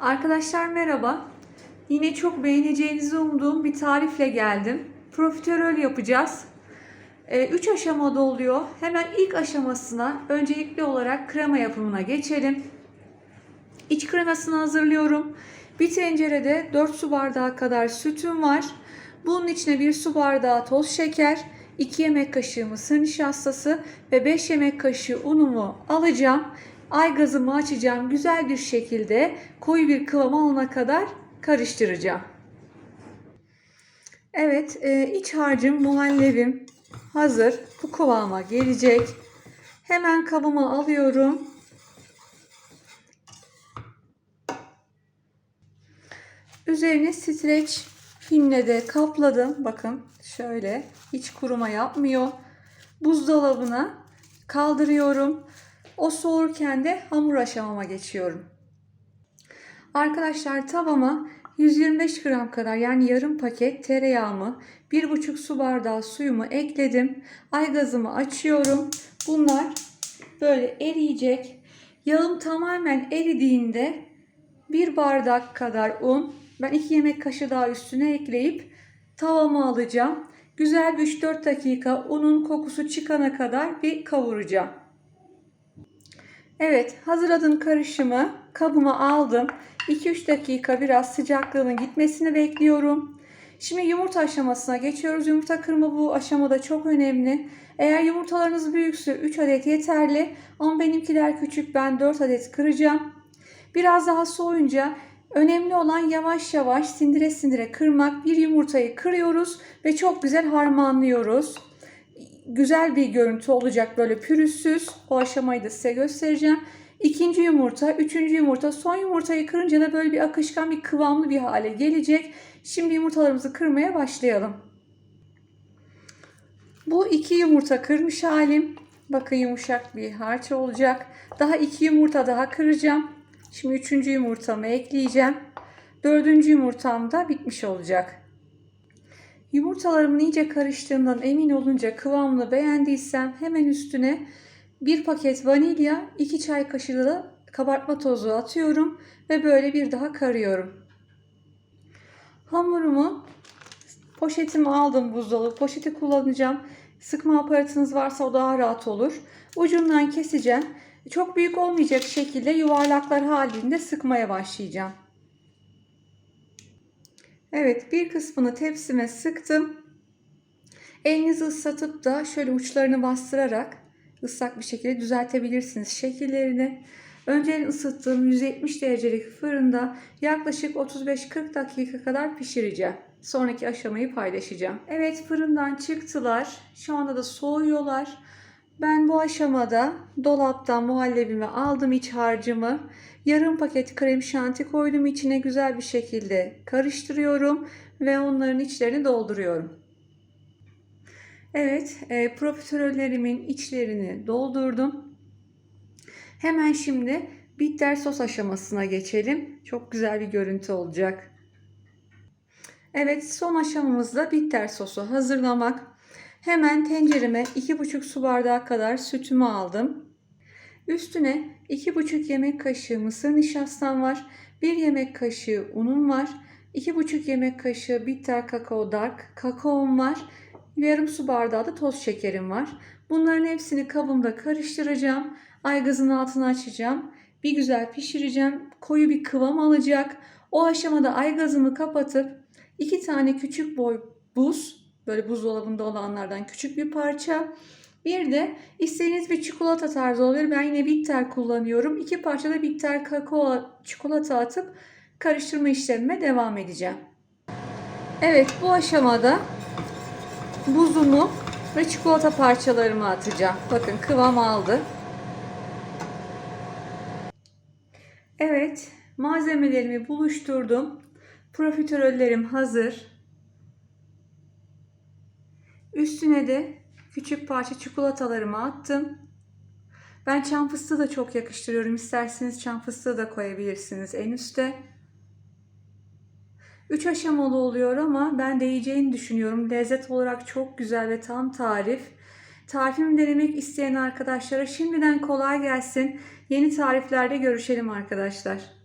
Arkadaşlar merhaba. Yine çok beğeneceğinizi umduğum bir tarifle geldim. Profiterol yapacağız. 3 aşamada oluyor. Hemen ilk aşamasına öncelikli olarak krema yapımına geçelim. İç kremasını hazırlıyorum. Bir tencerede 4 su bardağı kadar sütüm var. Bunun içine 1 su bardağı toz şeker, 2 yemek kaşığı mısır nişastası ve 5 yemek kaşığı unumu alacağım. Ay gazımı açacağım. Güzel bir şekilde koyu bir kıvam alana kadar karıştıracağım. Evet, e, iç harcım, muhallebim hazır. Bu kıvama gelecek. Hemen kabıma alıyorum. Üzerine streç filmle de kapladım. Bakın şöyle hiç kuruma yapmıyor. Buzdolabına kaldırıyorum. O soğurken de hamur aşamama geçiyorum. Arkadaşlar tavama 125 gram kadar yani yarım paket tereyağımı, 1,5 su bardağı suyumu ekledim. Aygazımı açıyorum. Bunlar böyle eriyecek. Yağım tamamen eridiğinde bir bardak kadar un, ben 2 yemek kaşığı daha üstüne ekleyip tavama alacağım. Güzel bir 3-4 dakika unun kokusu çıkana kadar bir kavuracağım. Evet hazırladığım karışımı kabıma aldım. 2-3 dakika biraz sıcaklığının gitmesini bekliyorum. Şimdi yumurta aşamasına geçiyoruz. Yumurta kırma bu aşamada çok önemli. Eğer yumurtalarınız büyükse 3 adet yeterli. Ama benimkiler küçük ben 4 adet kıracağım. Biraz daha soğuyunca önemli olan yavaş yavaş sindire sindire kırmak. Bir yumurtayı kırıyoruz ve çok güzel harmanlıyoruz güzel bir görüntü olacak böyle pürüzsüz. O aşamayı da size göstereceğim. İkinci yumurta, üçüncü yumurta, son yumurtayı kırınca da böyle bir akışkan bir kıvamlı bir hale gelecek. Şimdi yumurtalarımızı kırmaya başlayalım. Bu iki yumurta kırmış halim. Bakın yumuşak bir harç olacak. Daha iki yumurta daha kıracağım. Şimdi üçüncü yumurtamı ekleyeceğim. Dördüncü yumurtam da bitmiş olacak. Yumurtalarımın iyice karıştığından emin olunca kıvamını beğendiysem hemen üstüne bir paket vanilya, 2 çay kaşığı da kabartma tozu atıyorum ve böyle bir daha karıyorum. Hamurumu poşetimi aldım buzdolabı. Poşeti kullanacağım. Sıkma aparatınız varsa o daha rahat olur. Ucundan keseceğim. Çok büyük olmayacak şekilde yuvarlaklar halinde sıkmaya başlayacağım. Evet bir kısmını tepsime sıktım. Elinizi ıslatıp da şöyle uçlarını bastırarak ıslak bir şekilde düzeltebilirsiniz şekillerini. Önceden ısıttığım 170 derecelik fırında yaklaşık 35-40 dakika kadar pişireceğim. Sonraki aşamayı paylaşacağım. Evet fırından çıktılar. Şu anda da soğuyorlar. Ben bu aşamada dolaptan muhallebimi aldım iç harcımı. Yarım paket krem şanti koydum içine güzel bir şekilde karıştırıyorum ve onların içlerini dolduruyorum. Evet, e, profiterolerimin içlerini doldurdum. Hemen şimdi bitter sos aşamasına geçelim. Çok güzel bir görüntü olacak. Evet, son aşamamızda bitter sosu hazırlamak. Hemen tencereme 2,5 su bardağı kadar sütümü aldım. Üstüne 2,5 yemek kaşığı mısır nişastam var. 1 yemek kaşığı unum var. 2,5 yemek kaşığı bitter kakao dark kakaom var. Yarım su bardağı da toz şekerim var. Bunların hepsini kabımda karıştıracağım. Aygazın altını açacağım. Bir güzel pişireceğim. Koyu bir kıvam alacak. O aşamada aygazımı kapatıp 2 tane küçük boy buz, böyle buzdolabında olanlardan küçük bir parça bir de istediğiniz bir çikolata tarzı olabilir. Ben yine bitter kullanıyorum. İki parça da bitter kakao çikolata atıp karıştırma işlemime devam edeceğim. Evet bu aşamada buzumu ve çikolata parçalarımı atacağım. Bakın kıvam aldı. Evet malzemelerimi buluşturdum. Profiterollerim hazır. Üstüne de küçük parça çikolatalarımı attım. Ben çam fıstığı da çok yakıştırıyorum. İsterseniz çam fıstığı da koyabilirsiniz en üste. 3 aşamalı oluyor ama ben de yiyeceğini düşünüyorum. Lezzet olarak çok güzel ve tam tarif. Tarifimi denemek isteyen arkadaşlara şimdiden kolay gelsin. Yeni tariflerde görüşelim arkadaşlar.